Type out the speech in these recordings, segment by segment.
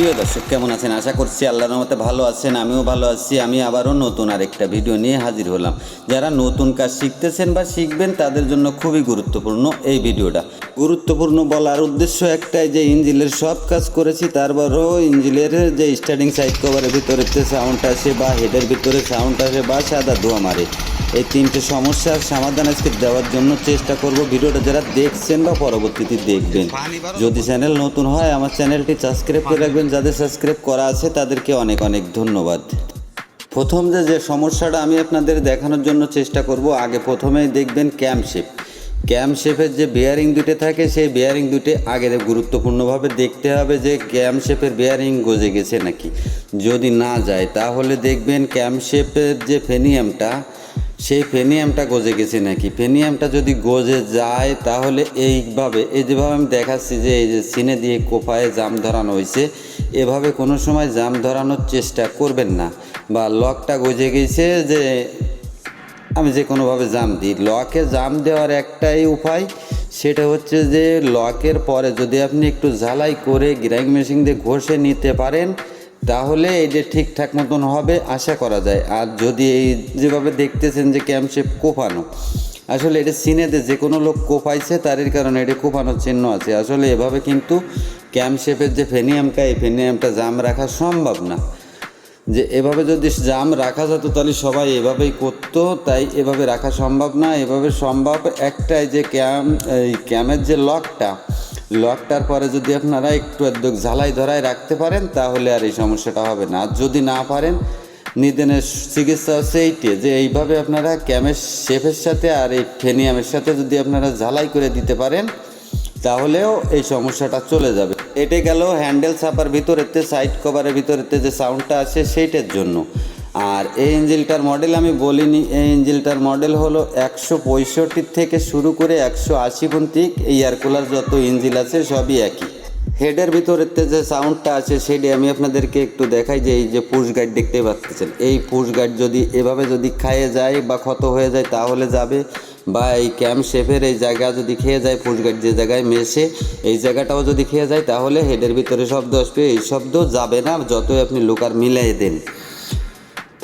প্রিয় দর্শক, কেমন আছেন? আশা করছি আল্লাহর মতে ভালো আছেন, আমিও ভালো আছি, আমি আবারও নতুন আরেকটা ভিডিও নিয়ে হাজির হলাম। যারা নতুন কাজ শিখতেছেন বা শিখবেন, তাদের জন্য খুবই গুরুত্বপূর্ণ এই ভিডিওটা। গুরুত্বপূর্ণ বলার উদ্দেশ্য একটাই যে ইঞ্জিলের সব কাজ করেছি, তারপরও ইঞ্জিলের যে স্টার্টিং সাইড কভারের ভিতরে সাউন্ড আসে বা হেডের ভিতরে সাউন্ড আসে বা সাদা ধোয়া মারে, এই তিনটে সমস্যার সমাধান আজকে দেওয়ার জন্য চেষ্টা করব। ভিডিওটা যারা দেখছেন বা পরবর্তীতে দেখবেন, যদি চ্যানেল নতুন হয় আমার চ্যানেলটি সাবস্ক্রাইব করে রাখবেন। যাদের সাবস্ক্রাইব করা আছে তাদেরকে অনেক অনেক ধন্যবাদ। প্রথম যে যে সমস্যাটা আমি আপনাদের দেখানোর জন্য চেষ্টা করব, আগে প্রথমেই দেখবেন ক্যাম শেপ ক্যাম শেপের যে বেয়ারিং দুটো থাকে, সেই বেয়ারিং দুটো আগে গুরুত্বপূর্ণভাবে দেখতে হবে যে ক্যাম শেপের বেয়ারিং গজে গেছে নাকি। যদি না যায়, তাহলে দেখবেন ক্যাম শেপের যে ফেনিয়ামটা সেই ফেনিয়ামটা গজে গেছে নাকি। ফেনিয়ামটা যদি গজে যায়, তাহলে এইভাবে, এই যেভাবে আমি দেখাচ্ছি যে এই যে সিনে দিয়ে কোপায় জাম ধরানো হয়েছে, এভাবে কোনো সময় জাম ধরানোর চেষ্টা করবেন না। বা লকটা গজে গেছে যে আমি যে কোনোভাবে জাম দিই, লকে জাম দেওয়ার একটাই উপায় সেটা হচ্ছে যে লকের পরে যদি আপনি একটু ঝালাই করে গ্রাইং মেশিন দিয়ে ঘষে নিতে পারেন, তাহলে এই যে ঠিকঠাক মতন হবে আশা করা যায়। আর যদি এই যেভাবে দেখতেছেন যে ক্যাম্পশেপ কোপানো, আসলে এটা সিনেতে যে কোনো লোক কোপাইছে, তারই কারণে এটা কোপানোর চিহ্ন আছে। আসলে এভাবে কিন্তু ক্যাম্প শেপের যে ফেনিয়ামটা, এই ফেনিয়ামটা জাম রাখা সম্ভব না। যে এভাবে যদি জাম রাখা যেত, তাহলে সবাই এভাবেই করতো। তাই এভাবে রাখা সম্ভব না। এভাবে সম্ভব একটাই যে ক্যাম, এই ক্যামের যে লকটা, লকটার পরে যদি আপনারা একটু একদম ঝালাই ধরায় রাখতে পারেন, তাহলে আর এই সমস্যাটা হবে না। আর যদি না পারেন নিদেনের চিকিৎসা হচ্ছে এইটি যে এইভাবে আপনারা ক্যামের শেফের সাথে আর এই ফেনিয়ামের সাথে যদি আপনারা ঝালাই করে দিতে পারেন তাহলেও এই সমস্যাটা চলে যাবে। এটে গেল হ্যান্ডেল ছাপার ভিতরেতে, সাইড কভারের ভিতরেতে যে সাউন্ডটা আছে সেইটার জন্য। আর এই ইঞ্জিলটার মডেল আমি বলিনি, এই ইঞ্জিলটার মডেল হলো একশো পঁয়ষট্টি থেকে শুরু করে একশো আশি পন্থিক এই এয়ার কুলার যত ইঞ্জিল আছে সবই একই। হেডের ভিতরেতে যে সাউন্ডটা আছে সেটি আমি আপনাদেরকে একটু দেখাই যে এই যে পুশ গাইড দেখতে পাচ্ছেন। এই পুশ গাইড যদি এভাবে যদি খাইয়ে যায় বা ক্ষত হয়ে যায় তাহলে যাবে। বা এই ক্যাম্প শেফের এই জায়গা যদি খেয়ে যায় ফুসগাট যে জায়গায় মেশে, এই জায়গাটাও যদি খেয়ে যায়, তাহলে হেডের ভিতরে শব্দ আসবে এই শব্দ যাবে না, যতই আপনি লোকার মিলাই দেন।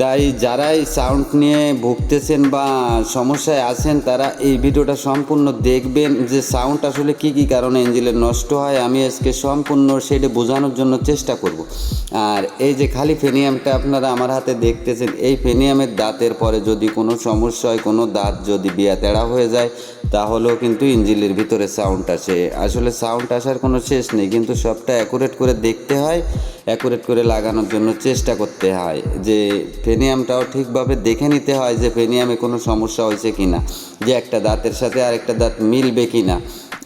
তাই যারাই সাউন্ড নিয়ে ভুগতেছেন বা সমস্যায় আছেন, তারা এই ভিডিওটা সম্পূর্ণ দেখবেন যে সাউন্ড আসলে কি কি কারণে ইঞ্জিনের নষ্ট হয়, আমি আজকে সম্পূর্ণ সেটা বোঝানোর জন্য চেষ্টা করব। আর এই যে খালি ফেনিয়ামটা আপনারা আমার হাতে দেখতেছেন, এই ফেনিয়ামের দাঁতের পরে যদি কোনো সমস্যা হয়, কোনো দাঁত যদি বিয়া তেড়া হয়ে যায় তাহলেও কিন্তু ইঞ্জিলের ভিতরে সাউন্ড আসে। আসলে সাউন্ড আসার কোনো শেষ নেই, কিন্তু সবটা অ্যাকুরেট করে দেখতে হয় অ্যাকুরেট করে লাগানোর জন্য চেষ্টা করতে হয়। যে ফেনিয়ামটাও ঠিকভাবে দেখে নিতে হয় যে ফেনিয়ামে কোনো সমস্যা হয়েছে কি না যে একটা দাঁতের সাথে আরেকটা দাঁত মিলবে কি না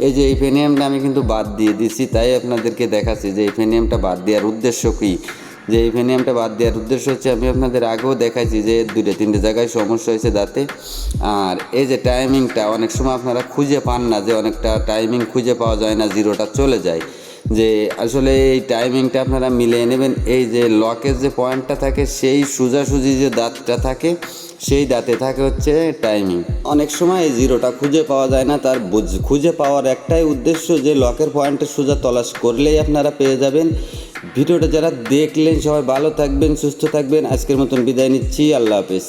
এই যে এই ফেনিয়ামটা আমি কিন্তু বাদ দিয়ে দিছি, তাই আপনাদেরকে দেখাচ্ছি যে এই ফেনিয়ামটা বাদ দেওয়ার উদ্দেশ্য কী। যে এই ফেনিয়ামটা বাদ দেওয়ার উদ্দেশ্য হচ্ছে আমি আপনাদের আগেও দেখাইছি যে দুটো তিনটে জায়গায় সমস্যা হয়েছে দাঁতে। আর এই যে টাইমিংটা অনেক সময় আপনারা খুঁজে পান না যে অনেকটা টাইমিং খুঁজে পাওয়া যায় না জিরোটা চলে যায়। যে আসলে এই টাইমিংটা আপনারা মিলিয়ে নেবেন, এই যে লকের যে পয়েন্টটা থাকে, সেই সোজাসুজি যে দাঁতটা থাকে, সেই দাঁতে থাকে হচ্ছে টাইমিং অনেক সময় এই জিরোটা খুঁজে পাওয়া যায় না, তার খুঁজে পাওয়ার একটাই উদ্দেশ্য যে লকের পয়েন্টে সোজা তলাশ করলেই আপনারা পেয়ে যাবেন। ভিডিওটা যারা দেখলেন সবাই ভালো থাকবেন সুস্থ থাকবেন। আজকের মতন বিদায় নিচ্ছি। আল্লাহ হাফেজ।